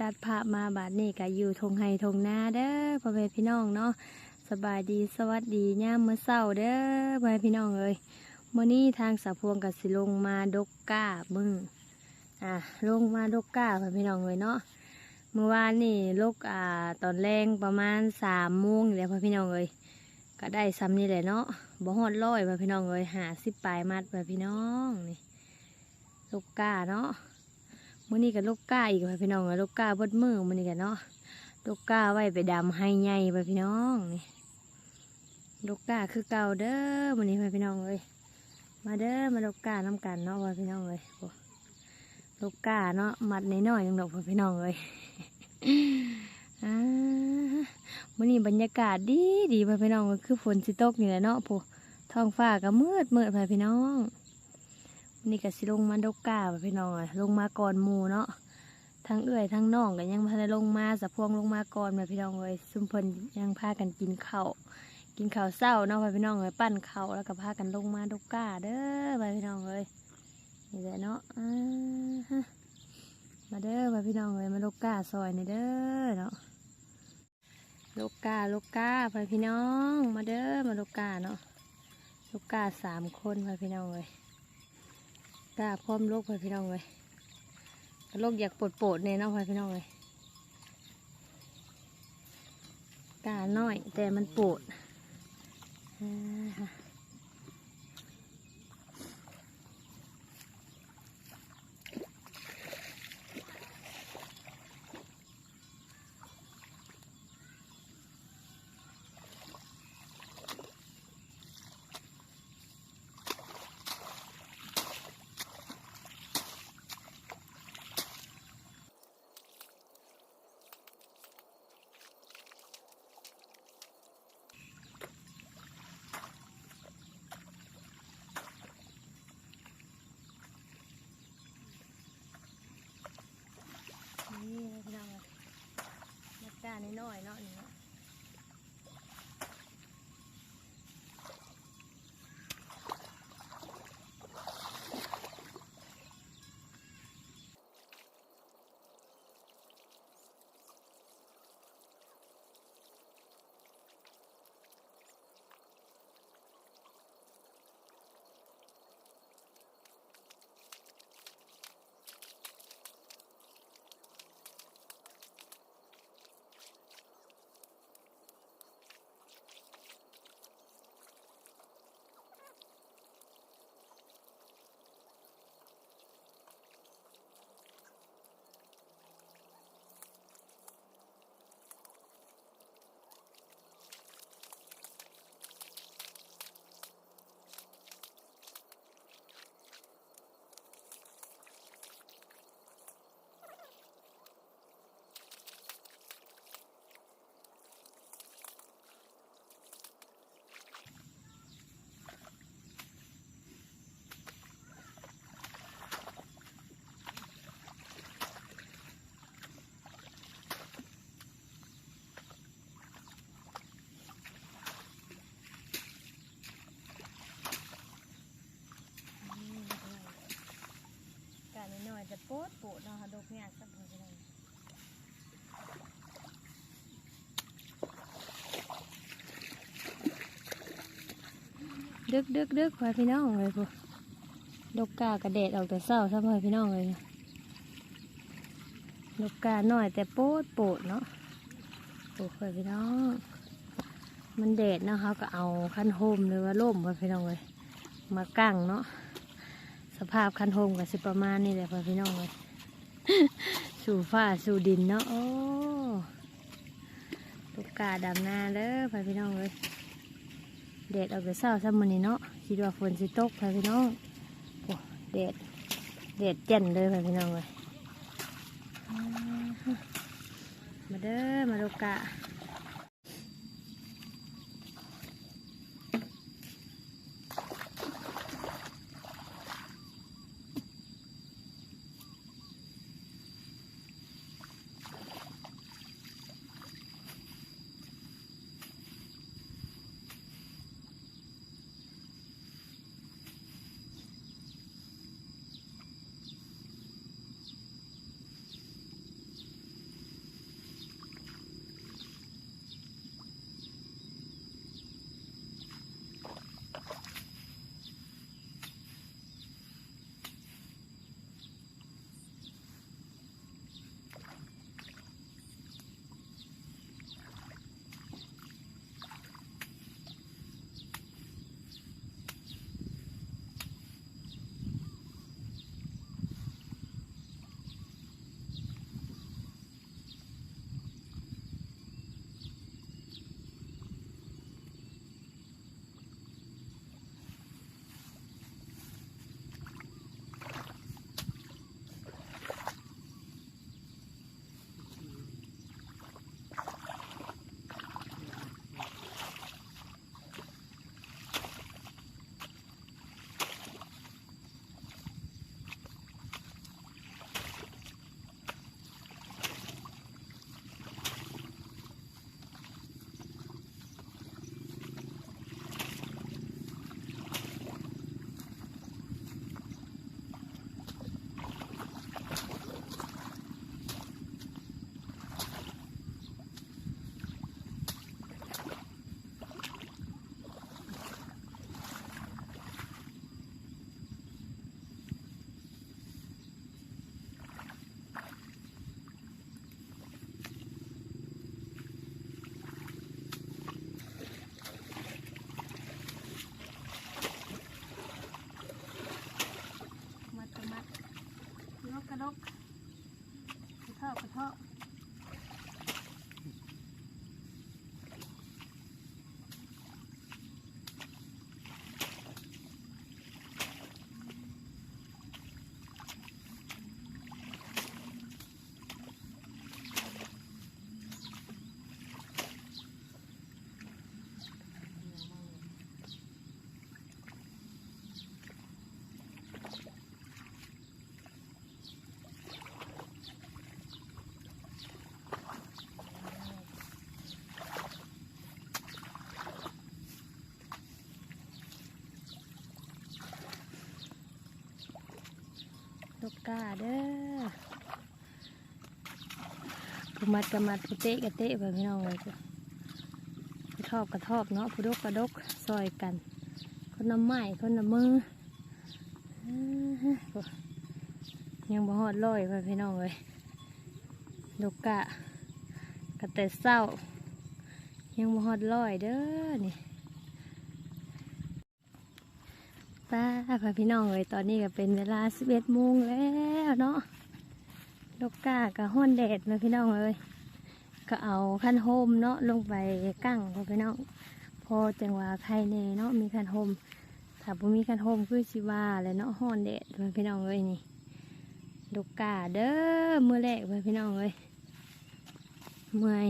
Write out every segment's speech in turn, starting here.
ตัดภาพมาบาดนี้ก็อยู่ทงไห้ทงนาเด้อพ่อแม่พี่น้องเนาะสบายดีสวัสดีย่ามมื้อเช้าเด้อพ่อแม่พี่น้องเอ้ยมื้อนี้ทางสะพวงก็สิลงมาดกก้ามึงอะลงมาดกก้าพ่อแม่พี่น้องเอ้ยเนาะเมื่อวานนี่ลกอ่าตอนแรงประมาณสามโมงนี่แหละพ่อพี่น้องเอ้ยก็ได้ซ้ำนี่แหละเนาะบ่ฮอดร้อยพ่อพี่น้องเอ้ยหาสิบปลายมัดพ่อพี่น้องนี่ลกก้าเนาะ มื่อนี้กับลูกก้าอีกไปพี่น้องเอ้ยลูกก้าบดมือมื่อนี้กันเนาะลูกก้าไว้ไปดำให้ใหญ่ไปพี่น้องนี่ลูกก้าคือเก่าเด้อมื่อนี้ไปพี่น้องเอ้ยมาเด้อมาลูกก้าน้ำกันเนาะไปพี่น้องเอ้ยโลูกก้าเนาะมัดน้อยๆยังดอกไปพี่น้องเอ้ยอ่ามื่อนี้บรรยากาศดีดีไปพี่น้องเอ้ยคือฝนสิตกนี่แหละเนาะผู้ท้องฟ้าก็มืดมืดไปพี่น้อง นี่ก็สิลงมาดกกาพี่น้องลงมาก่อนมูเนาะทั้งเอื้อยทั้งน้องก็ยังพาได้ลงมาสะพวงลงมาก่อนมาพี่น้องเลยซุมพิ่นยังพากันกินข้าวกินข้าวเศร้าเนาะพี่น้องเลยปั้นข้าวแล้วก็พากันลงมาดกกาเด้อพี่น้องเลยนี่แหละเนาะมาเด้อพี่น้องเลยมาดกกาซอยนี่เด้อเนาะดกกาดกกาไปพี่น้อง มาเด้อมาดกกาเนาะดกกาสามคนไปพี่น้องเลย กล้าพร้อมโลกไปพี่น้องเลยโลกอยากปวดปวดๆเนี่ยน้องไปพี่น้องเลยกล้าน้อยแต่มันปวดอ่าาน้อยๆแต่ปดปดเนาะค่ะดกเนี่ยสักหน่อยพี่น้องดึกดึกดึกพอพี่น้องเลยพวกดกกากระเด็ดออกแต่เศร้าซะพอพี่น้องเลยดกกาหน่อยแต่โปดโปดเนาะโอ้ยพี่น้อง มันแดดนะเขาก็เอาคันโฮมหรือว่าร่มพอพี่น้องเลยมากั้งเนาะ สภาพคันโฮมกับสิประมาณนี้แหละพอพี่น้องเลยสู่ฟ้าสู่ดินเนาะโอ้ดกกาดำนาเด้อพอพี่น้องเลยแดดออกไปเศร้าซ้ำมันนี่เนาะคิดว่าฝนสิตกไปพี่น้องโอ้แดดแดดเจ่นเลยไปพี่น้องเลยมาเด้อมาดูกกา 好。ะกาเด้อผู้มัดกะมัดผู้เตะกะเตะไปพี่น้องเลยผู้ทอบกระทอบเนาะผู้ดกกระดกซอยกัน คนน้ำไม้คนน้ำมือยังบ่ฮอดร้อยไปพี่น้องเลยดกกะกะแต่เศร้ายังบ่ฮอดร้อยเด้อนี่้าพ่อพี่น้องเลยตอนนี้ก็เป็นเวลาสิบเอ็ดโมงแล้วเนาะดกกากับห้อนแดดนะพี่น้องเลยก็เอาคันโฮมเนาะลงไปกั้งพ่อพี่น้อง พอจังหวะใครเนเนาะมีคันโฮมถ้าบ่มีคันโฮมคือสิว่าแหล้วเนาะห้อนแดดพ่อพี่น้องเลยนี่ดกกาเด้อมือแรกพ่อพี่น้องเลยเมื่อย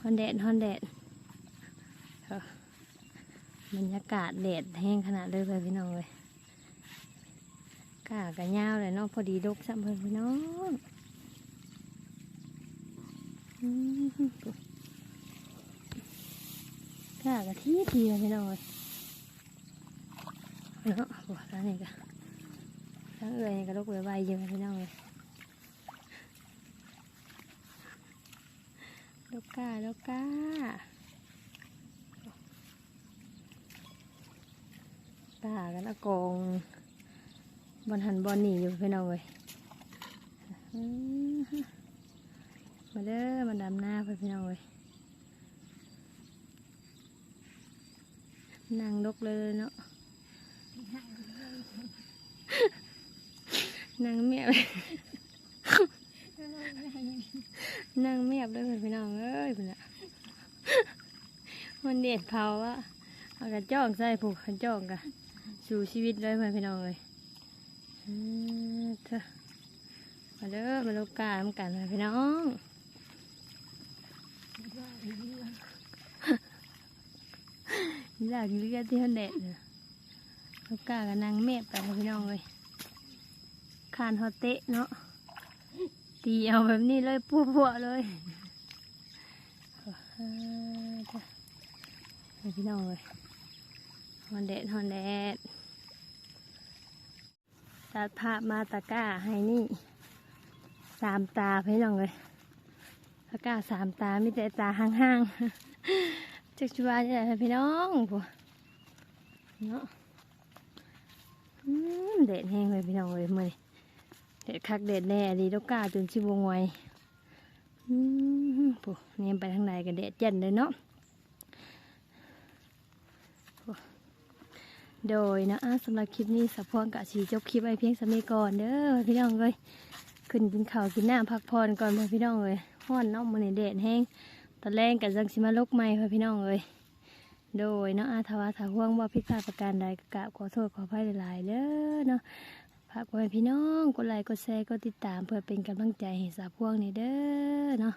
ห้อนแดดห้อนแดด บรรยากาศแดดแห้งขนาดเลยเพื่อนพี่น้องเลยกากันยาวเลยเนาะพอดีดกซ้ำเพื่นพี่น้องอืมกากะที่ทีเลยพี่น้องเลยเนาะโอ้ร้านนี้ก็ทั้งเอ่ยนี่ก็ดกไวๆเยอะพี่น้องเลยดกกาดกกา ป่ากันละกองบอลหันบอลหนีอยู่พี่น้องเลยมาเด้อมาดำหน้าไปพี่น้องเลยนั่งดกเลยเนาะนั่งเมียบเลยนั่งเมียบเลยพี่น้องเอ้ยพี่น่ะมันเด็ดเผาอะเอากระจ้องใส่ผูกกระจ้องกะ สู่ชีวิตเลยเพื่อนพี่น้องเลยอืมเถอะมาเด้อมาลูกกาทำกันพี่น้องนี่หลักเลือดที่เขาเดดเนี่ยลูกกากับนางเมฆไปเพื่อนพี่น้องเลยคานฮอเตะเนาะตีเอาแบบนี้เลยปัวๆเลยเออเถอะเพื่อนพี่น้องเลยฮอนแดดฮอนแดด ตัดภามาตะกร้าให้นี่สามตาพี่น้องเลยตะกร้าสามตามีแต่ตาห่างๆจักชัวร์จะได้พี่น้องผัวเนาะอืมแดแห้งเลยพี่น้องเลยมื่อนี้แดคักแดดแน่ดีตะกร้าจนชิบวงไวอืมผัวเนี่ยไปทางไหนกันแดดเย็นเลยเนาะ โดยนะอะสำหรับคลิปนี้สับพวงกะสีจบคลิปไว้เพียงสามีก่อนเด้อพี่น้องเลยขึ้นกินข้าวกินน้ำพักผ่อนก่อนพี่น้องเลยห้อนเนาะมันนี่แดดแห้งตอนแรกกับจังสิมาลกใหม่พ่อพี่น้องเลยโดยเนาะอาทว่าถ้าห่วงว่าผิดพลาดประการใดก็กราบขอโทษขออภัยหลายๆเด้อเนาะฝากไว้พี่น้องกดไลค์กดแชร์กดติดตามเพื่อเป็นกำลังใจให้สาพวงในเด้อเนาะ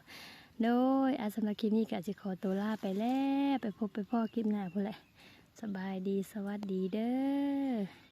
โดยอาสำหรับคลิปนี้กะจะขอตัวลาไปแล้วไปพบไปพ่อคลิปหน้าพุ่นแหละ สบายดีสวัสดีเด้อ